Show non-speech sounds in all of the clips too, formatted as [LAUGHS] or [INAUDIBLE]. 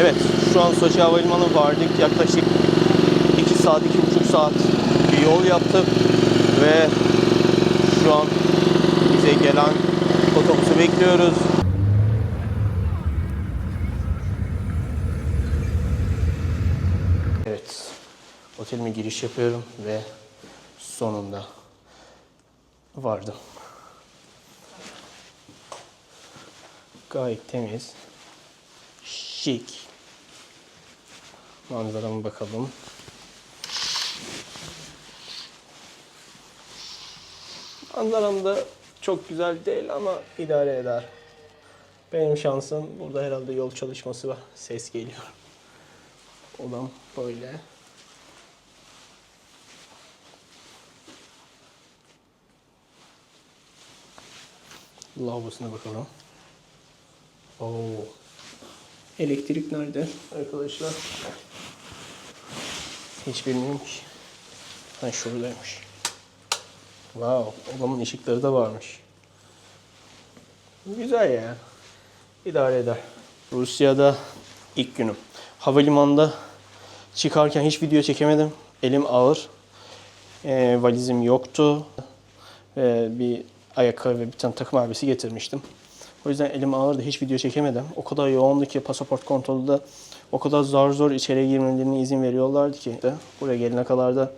Evet, şu an Soçi Havalimanı vardık. Yaklaşık 2 saat, 2,5 saat bir yol yaptık. Ve şu an bize gelen otobüsü bekliyoruz. Evet, otelime giriş yapıyorum ve sonunda vardım. Gayet temiz, şık. Manzarama bakalım. Manzaram da çok güzel değil ama idare eder. Benim şansım burada herhalde yol çalışması var. Ses geliyor. Odam böyle. Lavabosuna bakalım. Oo. Elektrik nerede arkadaşlar? Hiç bilmiyorum ki. Ha şuradaymış. Wow, odamın ışıkları da varmış. Güzel ya. İdare eder. Rusya'da ilk günüm. Havalimanında çıkarken hiç video çekemedim. Elim ağır. Ee, valizim yoktu. Ve bir ayakkabı ve bir tane takım elbise getirmiştim. O yüzden elim ağırdı. Hiç video çekemedim. O kadar yoğundu ki pasaport kontrolü o kadar zar zor içeriye girmelerine izin veriyorlardı ki. Buraya gelene kadar da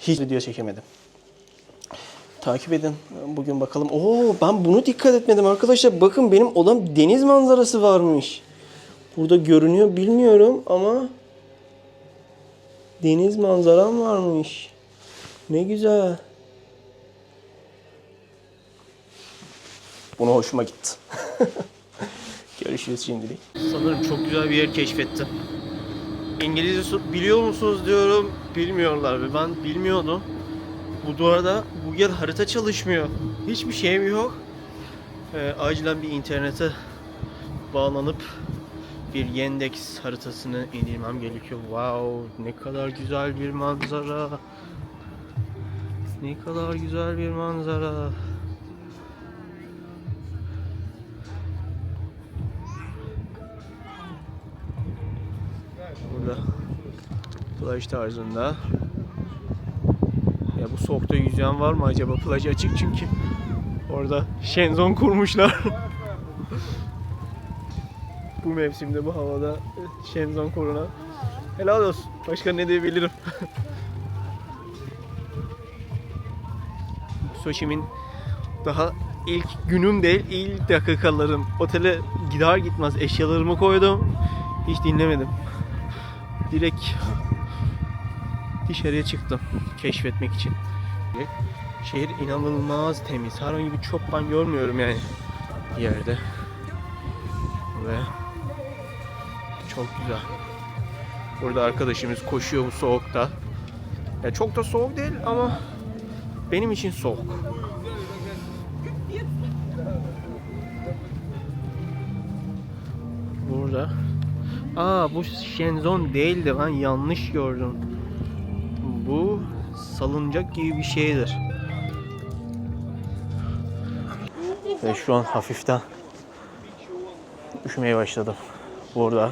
hiç video çekemedim. Takip edin. Bugün bakalım. Oo ben bunu dikkat etmedim arkadaşlar. Bakın benim odam deniz manzarası varmış. Burada görünüyor bilmiyorum ama deniz manzaram varmış. Ne güzel. Buna hoşuma gitti. [LAUGHS] Görüşürüz şimdilik. Sanırım çok güzel bir yer keşfettim. İngilizce biliyor musunuz diyorum. Bilmiyorlar ve ben bilmiyordum. Bu duvarda Google harita çalışmıyor. Hiçbir şeyim yok. Ee, acilen bir internete bağlanıp bir Yandex haritasını indirmem gerekiyor. Wow, ne kadar güzel bir manzara. Ne kadar güzel bir manzara. Burada plaj tarzında. Ya bu soğukta yüzyen var mı acaba? Plaj açık çünkü. Orada şenzon kurmuşlar. [LAUGHS] bu mevsimde bu havada şenzon kuruna. Helal olsun. Başka ne diyebilirim? [LAUGHS] Soşi'min daha ilk günüm değil, ilk dakikalarım. Otele gider gitmez eşyalarımı koydum. Hiç dinlemedim. Direkt dışarıya çıktım keşfetmek için. Şehir inanılmaz temiz. Herhangi bir çöp görmüyorum yani yerde. Ve çok güzel. Burada arkadaşımız koşuyor bu soğukta. Ya çok da soğuk değil ama benim için soğuk. Burada. Aa bu şenzon değildi ben yanlış gördüm. Bu salıncak gibi bir şeydir. Ve şu an hafiften üşümeye başladım. Burada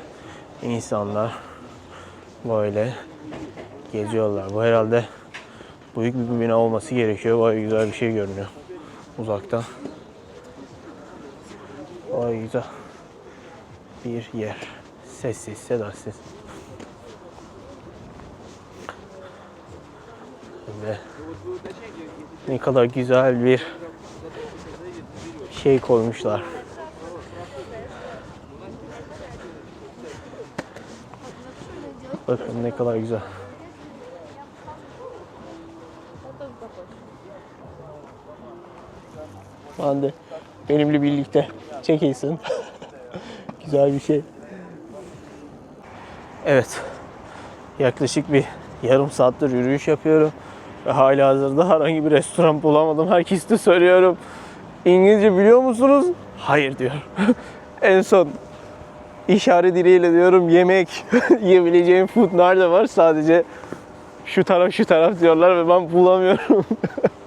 insanlar böyle geziyorlar. Bu herhalde büyük bir bina olması gerekiyor. Vay güzel bir şey görünüyor uzaktan. Vay güzel bir yer. Sessiz, sedasız. Ve ne kadar güzel bir şey koymuşlar. Bakın ne kadar güzel. Ben de benimle birlikte çekilsin. [LAUGHS] güzel bir şey. Evet. Yaklaşık bir yarım saattir yürüyüş yapıyorum. Ve hala hazırda herhangi bir restoran bulamadım. Herkese soruyorum. İngilizce biliyor musunuz? Hayır diyor. [LAUGHS] en son işaret diliyle diyorum yemek [LAUGHS] yiyebileceğim food nerede var? Sadece şu taraf şu taraf diyorlar ve ben bulamıyorum.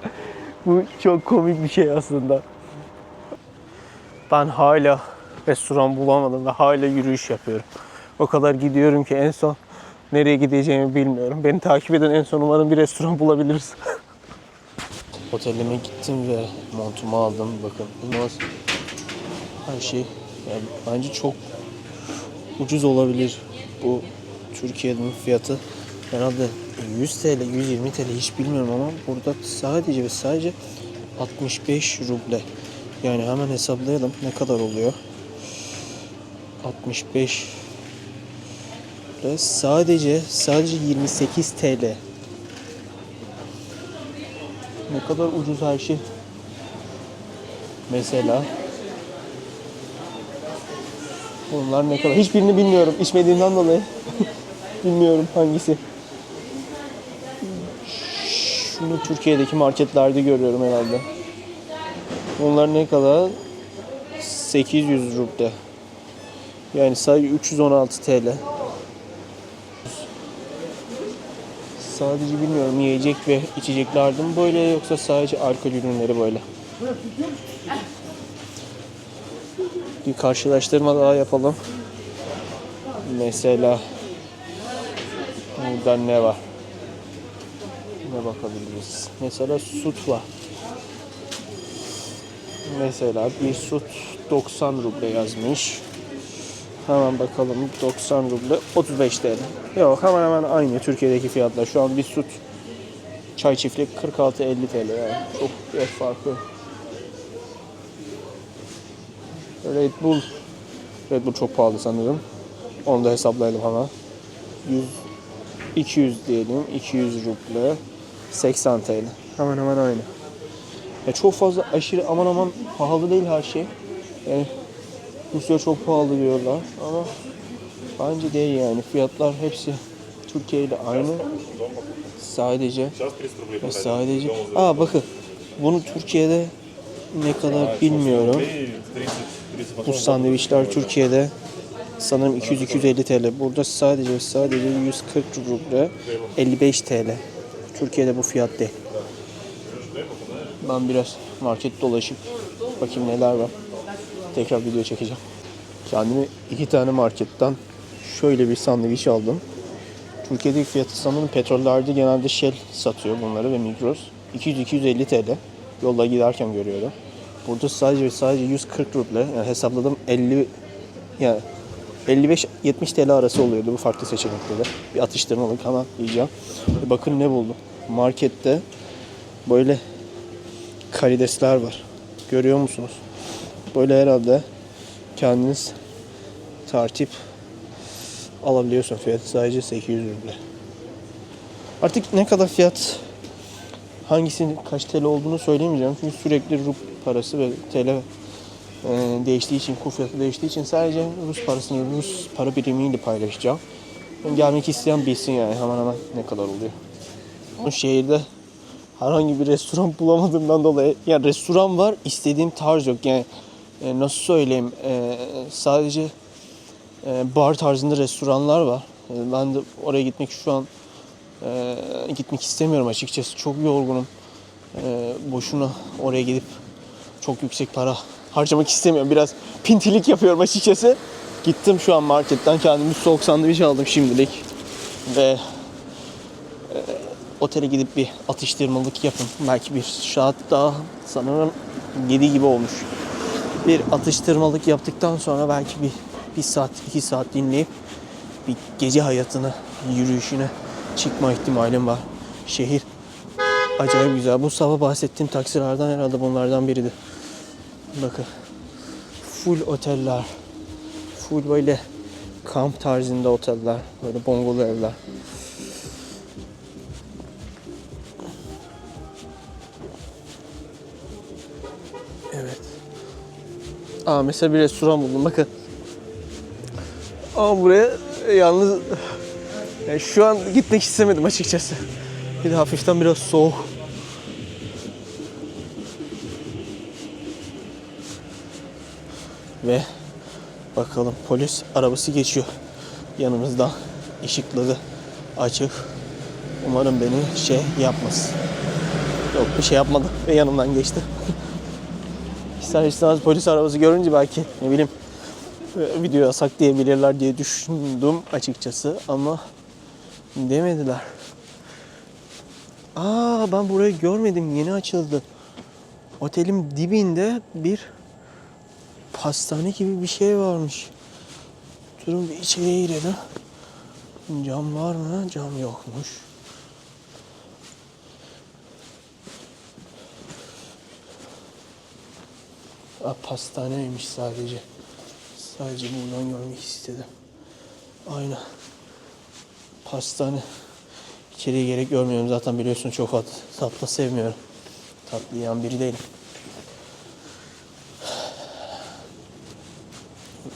[LAUGHS] Bu çok komik bir şey aslında. Ben hala restoran bulamadım ve hala yürüyüş yapıyorum. O kadar gidiyorum ki en son nereye gideceğimi bilmiyorum. Beni takip eden en son umarım bir restoran [LAUGHS] bulabiliriz. Otelime gittim ve montumu aldım. Bakın inanılmaz her şey yani bence çok ucuz olabilir bu Türkiye'nin fiyatı. Herhalde 100 TL, 120 TL hiç bilmiyorum ama burada sadece ve sadece 65 ruble. Yani hemen hesaplayalım ne kadar oluyor. 65 ruble sadece sadece 28 TL. Ne kadar ucuz her şey. Mesela Bunlar ne kadar? Hiçbirini bilmiyorum. İçmediğimden dolayı. [LAUGHS] bilmiyorum hangisi. Şunu Türkiye'deki marketlerde görüyorum herhalde. Bunlar ne kadar? 800 ruble. Yani sadece 316 TL. Sadece bilmiyorum yiyecek ve içeceklerdi mi böyle yoksa sadece alkol ürünleri böyle. Bir karşılaştırma daha yapalım. Mesela burada ne var? Ne bakabiliriz? Mesela süt var. Mesela bir süt 90 ruble yazmış. Hemen bakalım 90 ruble 35 TL. Yok hemen hemen aynı Türkiye'deki fiyatlar. Şu an bir süt çay çiftlik 46-50 TL yani. Çok bir farkı. Red Bull. Red Bull çok pahalı sanırım. Onu da hesaplayalım hemen. 100 200 diyelim. 200 ruble. 80 TL. Hemen hemen aynı. Ya çok fazla aşırı aman aman pahalı değil her şey. Yani Rusya çok pahalı diyorlar ama bence değil yani. Fiyatlar hepsi Türkiye ile aynı. Sadece sadece Aa bakın bunu Türkiye'de ne kadar bilmiyorum. Bu sandviçler Türkiye'de sanırım 200-250 TL. Burada sadece sadece 140 ruble 55 TL. Türkiye'de bu fiyat değil. Ben biraz market dolaşıp bakayım neler var. Tekrar video çekeceğim. Kendime iki tane marketten şöyle bir sandviç aldım. Türkiye'deki fiyatı sanırım petrollerde genelde Shell satıyor bunları ve Migros. 200-250 TL. Yolda giderken görüyorum. Burada sadece ve sadece 140 ruble. Yani hesapladım 50 yani 55-70 TL arası oluyordu bu farklı seçenekleri. Bir atıştırmalık hemen yiyeceğim. Ve bakın ne buldum. Markette böyle karidesler var. Görüyor musunuz? Böyle herhalde kendiniz tartip alabiliyorsun. Fiyatı sadece 800 ruble. Artık ne kadar fiyat hangisinin kaç TL olduğunu söyleyemeyeceğim. Çünkü sürekli rup parası ve TL e, değiştiği için, kur fiyatı değiştiği için sadece Rus parasını Rus para birimiyle paylaşacağım. Gelmek isteyen bilsin yani hemen hemen ne kadar oluyor. Bu şehirde herhangi bir restoran [LAUGHS] bulamadığımdan dolayı yani restoran var istediğim tarz yok yani e, nasıl söyleyeyim e, sadece e, bar tarzında restoranlar var. E, ben de oraya gitmek şu an e, gitmek istemiyorum açıkçası çok yorgunum. E, boşuna oraya gidip çok yüksek para harcamak istemiyorum. Biraz pintilik yapıyorum açıkçası. Gittim şu an marketten kendime soğuk sandviç aldım şimdilik. Ve e, otele gidip bir atıştırmalık yapın. Belki bir saat daha sanırım 7 gibi olmuş. Bir atıştırmalık yaptıktan sonra belki bir, bir saat, iki saat dinleyip bir gece hayatına, yürüyüşüne çıkma ihtimalim var. Şehir acayip güzel. Bu sabah bahsettiğim taksilerden herhalde bunlardan biriydi. Bakın. Full oteller. Full böyle kamp tarzında oteller. Böyle bongolu evler. Aa mesela bir restoran buldum bakın. Ama buraya yalnız yani şu an gitmek istemedim açıkçası. Bir de hafiften biraz soğuk. Ve bakalım polis arabası geçiyor yanımızdan. Işıkları açık. Umarım beni şey yapmaz. Yok bir şey yapmadı ve yanımdan geçti. [LAUGHS] İster istemez polis arabası görünce belki ne bileyim e, video yasak diyebilirler diye düşündüm açıkçası ama demediler. Aa ben burayı görmedim yeni açıldı. Otelin dibinde bir pastane gibi bir şey varmış. Durun bir içeriye girelim. Cam var mı? Cam yokmuş. Pastaneymiş sadece. Sadece buradan görmek istedim. Aynen. Pastane. İçeriye gerek görmüyorum zaten biliyorsun çok tat, tatlı sevmiyorum. Tatlı yiyen biri değilim.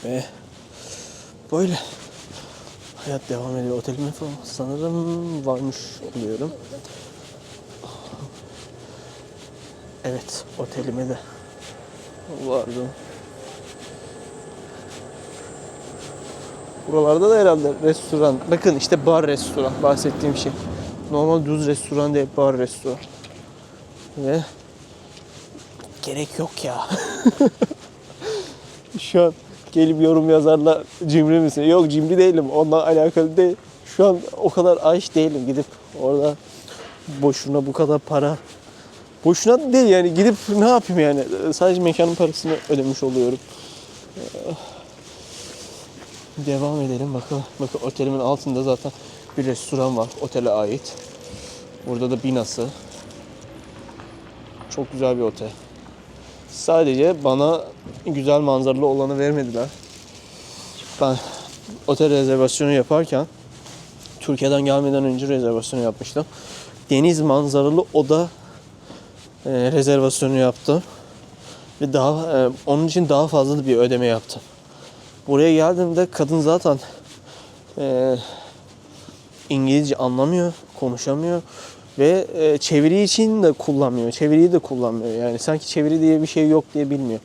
Ve böyle hayat devam ediyor. Otelime falan sanırım varmış oluyorum. Evet, otelime de vardım. Buralarda da herhalde restoran. Bakın işte bar restoran bahsettiğim şey. Normal düz restoran değil bar restoran. Ve gerek yok ya. [LAUGHS] Şu an gelip yorum yazarlar cimri misin? Yok cimri değilim. Onunla alakalı değil. Şu an o kadar aç değilim gidip orada boşuna bu kadar para Boşuna değil yani gidip ne yapayım yani sadece mekanın parasını ödemiş oluyorum. Ee, Devam edelim bakalım. Bakın otelimin altında zaten bir restoran var otele ait. Burada da binası. Çok güzel bir otel. Sadece bana güzel manzaralı olanı vermediler. Ben otel rezervasyonu yaparken Türkiye'den gelmeden önce rezervasyonu yapmıştım. Deniz manzaralı oda e, rezervasyonu yaptım. Ve daha e, onun için daha fazla bir ödeme yaptım. Buraya geldiğimde kadın zaten e, İngilizce anlamıyor, konuşamıyor ve e, çeviri için de kullanmıyor. Çeviriyi de kullanmıyor. Yani sanki çeviri diye bir şey yok diye bilmiyor.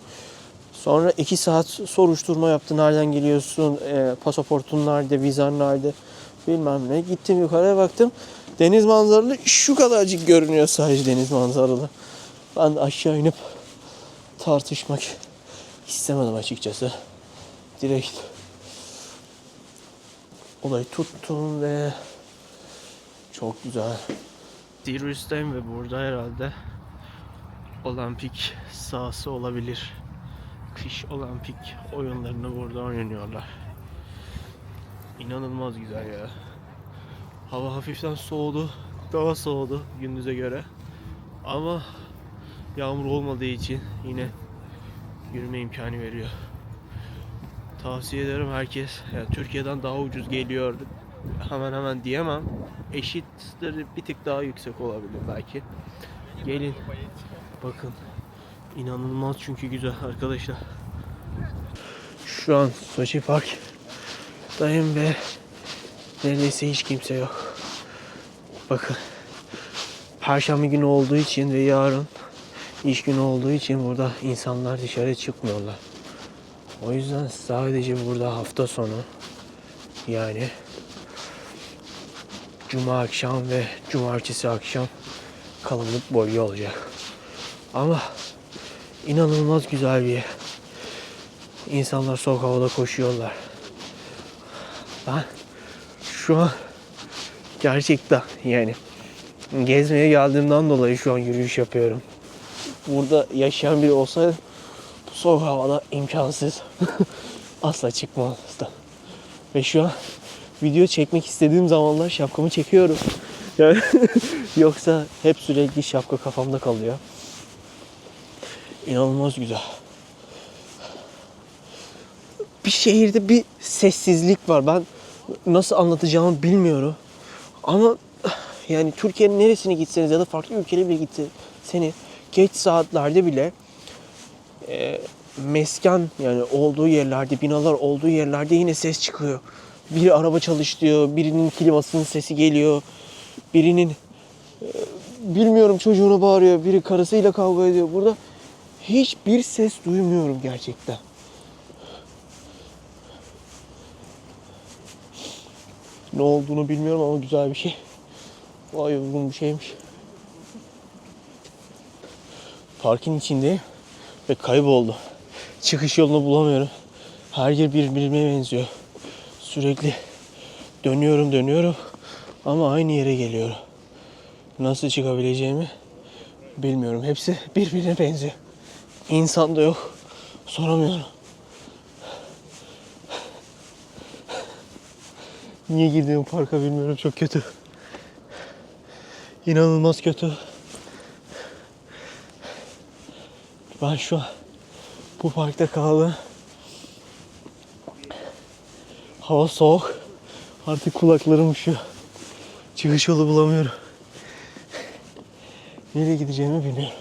Sonra iki saat soruşturma yaptı. Nereden geliyorsun? E, pasaportun nerede? Vizan nerede? Bilmem ne. Gittim yukarıya baktım. Deniz manzaralı şu kadarcık görünüyor sadece deniz manzaralı. Ben de aşağı inip tartışmak istemedim açıkçası. Direkt olayı tuttum ve çok güzel. Sirius'tayım ve burada herhalde olimpik sahası olabilir. Kış olimpik oyunlarını burada oynuyorlar. İnanılmaz güzel ya. Hava hafiften soğudu. Daha soğudu gündüze göre. Ama yağmur olmadığı için yine yürüme imkanı veriyor. Tavsiye ederim herkes. Yani Türkiye'den daha ucuz geliyor. Hemen hemen diyemem. Eşitleri bir tık daha yüksek olabilir belki. Gelin. Bakın. İnanılmaz çünkü güzel arkadaşlar. Şu an Sochi Park'tayım ve neredeyse hiç kimse yok. Bakın. Perşembe günü olduğu için ve yarın iş günü olduğu için burada insanlar dışarı çıkmıyorlar. O yüzden sadece burada hafta sonu yani cuma akşam ve cumartesi akşam kalabalık boyu olacak. Ama inanılmaz güzel bir yer. İnsanlar soğuk havada koşuyorlar. Ben şu an gerçekten yani gezmeye geldiğimden dolayı şu an yürüyüş yapıyorum. Burada yaşayan biri olsaydı bu soğuk havada imkansız. [LAUGHS] Asla çıkmazdı. Ve şu an video çekmek istediğim zamanlar şapkamı çekiyorum. [LAUGHS] Yani yoksa hep sürekli şapka kafamda kalıyor. İnanılmaz güzel. Bir şehirde bir sessizlik var. Ben nasıl anlatacağımı bilmiyorum. Ama yani Türkiye'nin neresine gitseniz ya da farklı ülkeye bile gitseniz geç saatlerde bile e, mesken yani olduğu yerlerde, binalar olduğu yerlerde yine ses çıkıyor. Biri araba çalıştırıyor, birinin klimasının sesi geliyor, birinin e, bilmiyorum çocuğuna bağırıyor, biri karısıyla kavga ediyor. Burada hiçbir ses duymuyorum gerçekten. Ne olduğunu bilmiyorum ama güzel bir şey. Vay uygun bir şeymiş. Parkın içindeyim ve kayboldu. Çıkış yolunu bulamıyorum. Her yer birbirine benziyor. Sürekli dönüyorum dönüyorum ama aynı yere geliyorum. Nasıl çıkabileceğimi bilmiyorum. Hepsi birbirine benziyor. İnsan da yok. Soramıyorum. Niye girdiğim parka bilmiyorum. Çok kötü. İnanılmaz kötü. Ben şu an bu parkta kaldım. Hava soğuk. Artık kulaklarım üşüyor. Çıkış yolu bulamıyorum. Nereye gideceğimi bilmiyorum.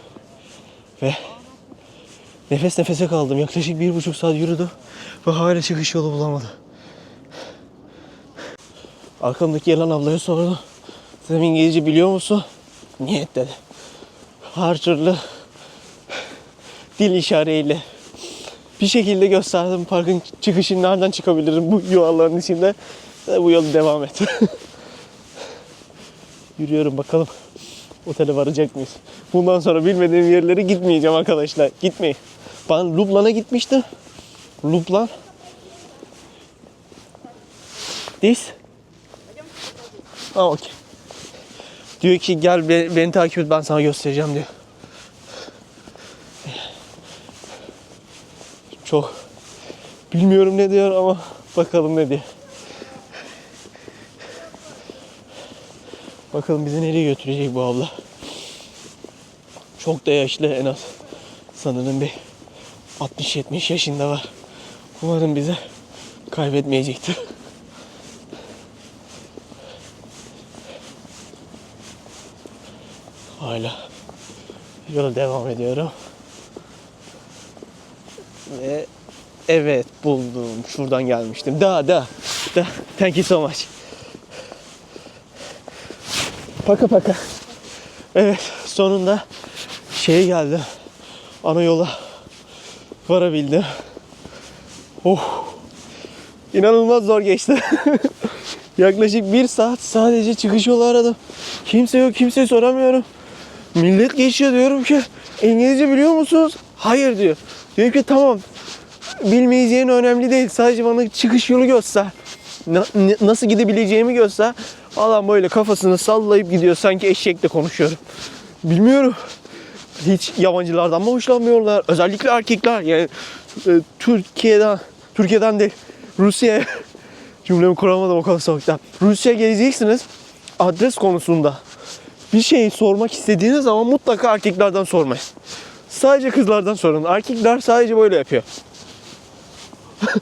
Ve nefes nefese kaldım. Yaklaşık bir buçuk saat yürüdüm. Ve hala çıkış yolu bulamadım. Arkamdaki gelen ablaya sordum. Sen İngilizce biliyor musun? Niyet dedi. Her türlü dil işaretiyle bir şekilde gösterdim parkın çıkışını nereden çıkabilirim bu yuvaların içinde. Bu yolu devam et. [LAUGHS] Yürüyorum bakalım otele varacak mıyız? Bundan sonra bilmediğim yerlere gitmeyeceğim arkadaşlar. Gitmeyin. Ben Lublan'a gitmiştim. Lublan. This. Ha okey. Diyor ki gel be- beni takip et ben sana göstereceğim diyor. Çok bilmiyorum ne diyor ama bakalım ne diyor. Bakalım bizi nereye götürecek bu abla. Çok da yaşlı en az. Sanırım bir 60-70 yaşında var. Umarım bizi kaybetmeyecektir. Hala yola devam ediyorum. Ve evet buldum. Şuradan gelmiştim. Da da da. Thank you so much. Paka paka. Evet sonunda şeye geldi. Ana yola varabildim. Oh. İnanılmaz zor geçti. [LAUGHS] Yaklaşık bir saat sadece çıkış yolu aradım. Kimse yok, kimseye soramıyorum. Millet geçiyor diyorum ki İngilizce biliyor musunuz? Hayır diyor. Diyor ki tamam bilmeyeceğin önemli değil. Sadece bana çıkış yolu göster. Na- nasıl gidebileceğimi göster. Adam böyle kafasını sallayıp gidiyor. Sanki eşekle konuşuyorum. Bilmiyorum. Hiç yabancılardan mı hoşlanmıyorlar? Özellikle erkekler. Yani e, Türkiye'den, Türkiye'den değil. Rusya'ya [LAUGHS] cümlemi kuramadım o kadar soğuktan. Rusya'ya geleceksiniz. Adres konusunda bir şey sormak istediğiniz zaman mutlaka erkeklerden sormayın. Sadece kızlardan sorun. Erkekler sadece böyle yapıyor. [LAUGHS]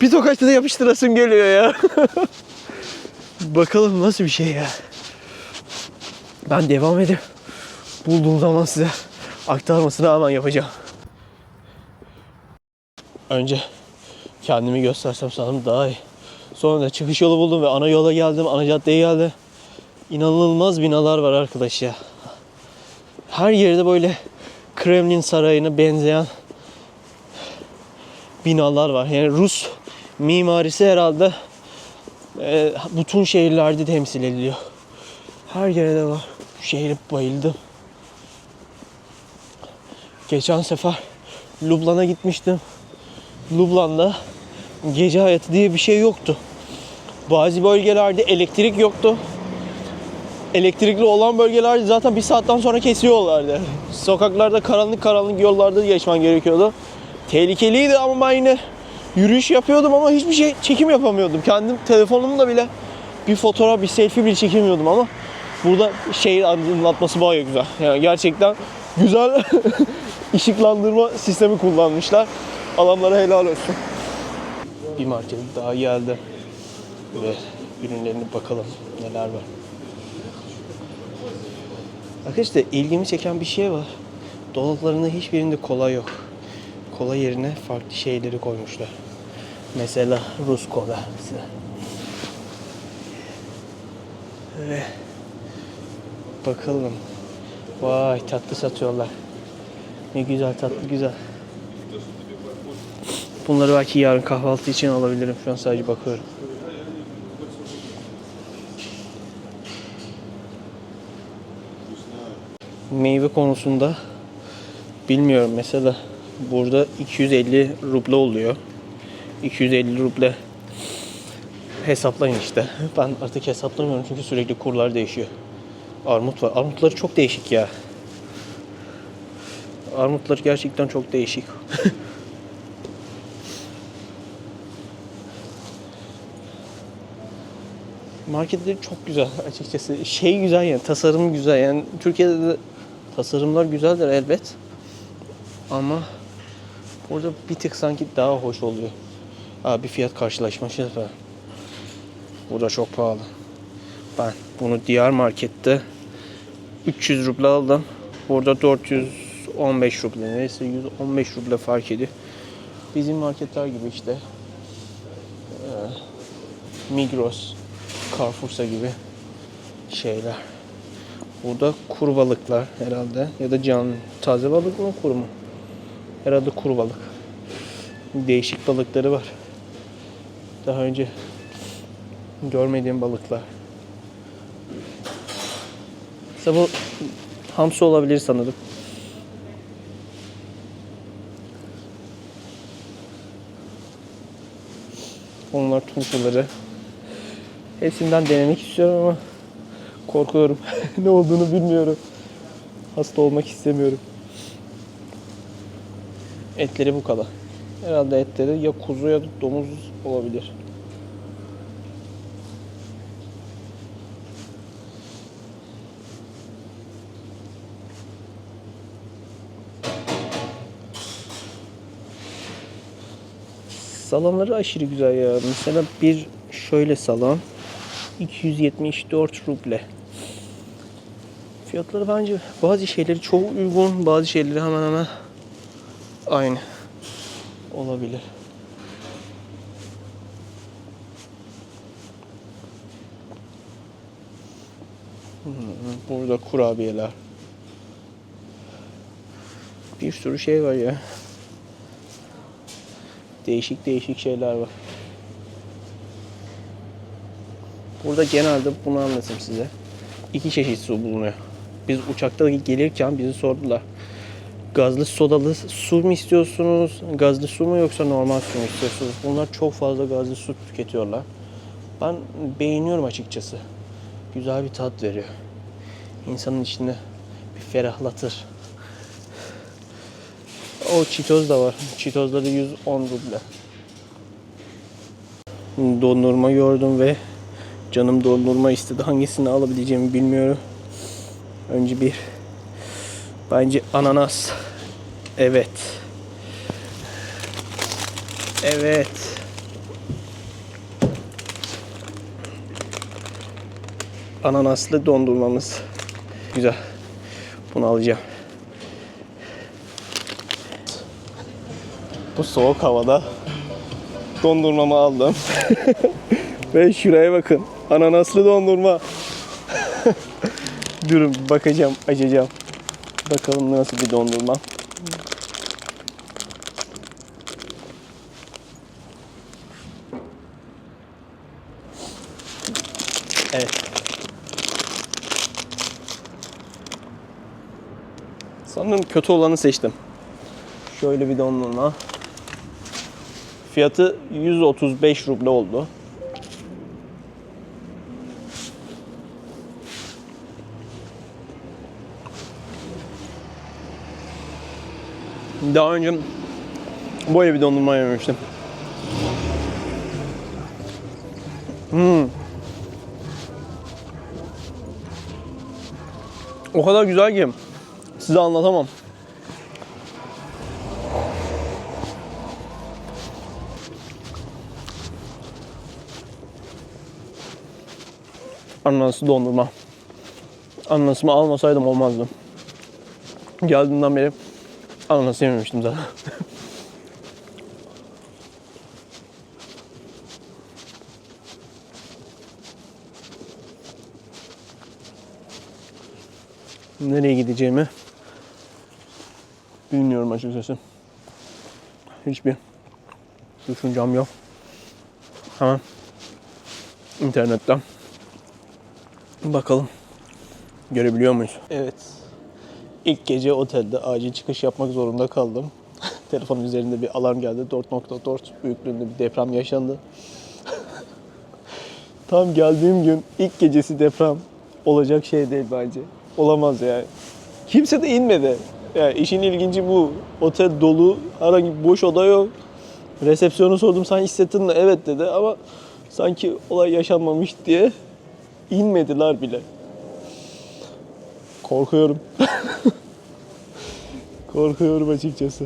bir tokaçta da yapıştırasım geliyor ya. [LAUGHS] Bakalım nasıl bir şey ya. Ben devam edeyim. Bulduğum zaman size aktarmasını hemen yapacağım. Önce kendimi göstersem sanırım daha iyi. Sonra da çıkış yolu buldum ve ana yola geldim. Ana caddeye geldim. İnanılmaz binalar var arkadaş ya. Her yerde böyle Kremlin Sarayı'na benzeyen binalar var. Yani Rus mimarisi herhalde e, bütün şehirlerde temsil ediliyor. Her yerde var. Bu şehre bayıldım. Geçen sefer Lublan'a gitmiştim. Lublan'da gece hayatı diye bir şey yoktu. Bazı bölgelerde elektrik yoktu. Elektrikli olan bölgelerde zaten bir saatten sonra kesiyorlardı. Sokaklarda karanlık karanlık yollarda geçmen gerekiyordu. Tehlikeliydi ama ben yine yürüyüş yapıyordum ama hiçbir şey çekim yapamıyordum. Kendim telefonumla bile bir fotoğraf, bir selfie bile çekemiyordum ama burada şey anlatması bayağı güzel. Yani gerçekten güzel [LAUGHS] ışıklandırma sistemi kullanmışlar. Adamlara helal olsun. Bir market daha geldi. Ve ürünlerine bakalım neler var. Arkadaşlar ilgimi çeken bir şey var. Dolaplarında hiçbirinde kola yok. Kola yerine farklı şeyleri koymuşlar. Mesela Rus kola. Ve bakalım. Vay tatlı satıyorlar. Ne güzel tatlı güzel. Bunları belki yarın kahvaltı için alabilirim. Şu an sadece bakıyorum. Meyve konusunda bilmiyorum mesela burada 250 ruble oluyor. 250 ruble hesaplayın işte. Ben artık hesaplamıyorum çünkü sürekli kurlar değişiyor. Armut var. Armutları çok değişik ya. Armutlar gerçekten çok değişik. [LAUGHS] Marketleri çok güzel açıkçası. Şey güzel yani, tasarım güzel yani. Türkiye'de de tasarımlar güzeldir elbet. Ama burada bir tık sanki daha hoş oluyor. Aa, bir fiyat karşılaşması var. Bu da çok pahalı. Ben bunu diğer markette 300 ruble aldım. Burada 415 ruble. Neyse 115 ruble fark ediyor. Bizim marketler gibi işte. Ee, Migros, Carrefour'sa gibi şeyler. Burada kuru balıklar herhalde. Ya da can taze balık mı kuru mu? Herhalde kuru balık. Değişik balıkları var. Daha önce görmediğim balıklar. Mesela bu hamsi olabilir sanırım. Onlar turşuları. Hepsinden denemek istiyorum ama korkuyorum. [LAUGHS] ne olduğunu bilmiyorum. Hasta olmak istemiyorum. Etleri bu kadar. Herhalde etleri ya kuzu ya da domuz olabilir. Salamları aşırı güzel ya. Mesela bir şöyle salam 274 ruble. Fiyatları bence bazı şeyleri çok uygun, bazı şeyleri hemen hemen aynı olabilir. Hmm, Burada kurabiyeler. Bir sürü şey var ya. Değişik değişik şeyler var. Burada genelde bunu anlatayım size. İki çeşit su bulunuyor. Biz uçakta gelirken bizi sordular. Gazlı sodalı su mu istiyorsunuz? Gazlı su mu yoksa normal su mu istiyorsunuz? Bunlar çok fazla gazlı su tüketiyorlar. Ben beğeniyorum açıkçası. Güzel bir tat veriyor. İnsanın içini bir ferahlatır. O çitoz da var. Çitozda da 110 ruble. Dondurma gördüm ve canım dondurma istedi. Hangisini alabileceğimi bilmiyorum. Önce bir bence ananas. Evet. Evet. Ananaslı dondurmamız. Güzel. Bunu alacağım. Bu soğuk havada dondurmamı aldım. [LAUGHS] Ve şuraya bakın. Ananaslı dondurma. Durun bakacağım, açacağım. Bakalım nasıl bir dondurma. Evet. Sanırım kötü olanı seçtim. Şöyle bir dondurma. Fiyatı 135 ruble oldu. Daha önce böyle bir dondurma yememiştim. Hmm. O kadar güzel ki size anlatamam. Ananaslı dondurma. Ananasımı almasaydım olmazdı. Geldiğimden beri ananas yememiştim zaten. [LAUGHS] Nereye gideceğimi bilmiyorum açıkçası. Hiçbir düşüncem yok. Hemen internetten bakalım görebiliyor muyuz? Evet. İlk gece otelde acil çıkış yapmak zorunda kaldım. [LAUGHS] Telefonun üzerinde bir alarm geldi. 4.4 büyüklüğünde bir deprem yaşandı. [LAUGHS] Tam geldiğim gün ilk gecesi deprem olacak şey değil bence. Olamaz yani. Kimse de inmedi. Yani işin ilginci bu. Otel dolu, herhangi boş oda yok. Resepsiyonu sordum sen hissettin mi? Evet dedi ama sanki olay yaşanmamış diye inmediler bile. Korkuyorum. [LAUGHS] Korkuyorum açıkçası.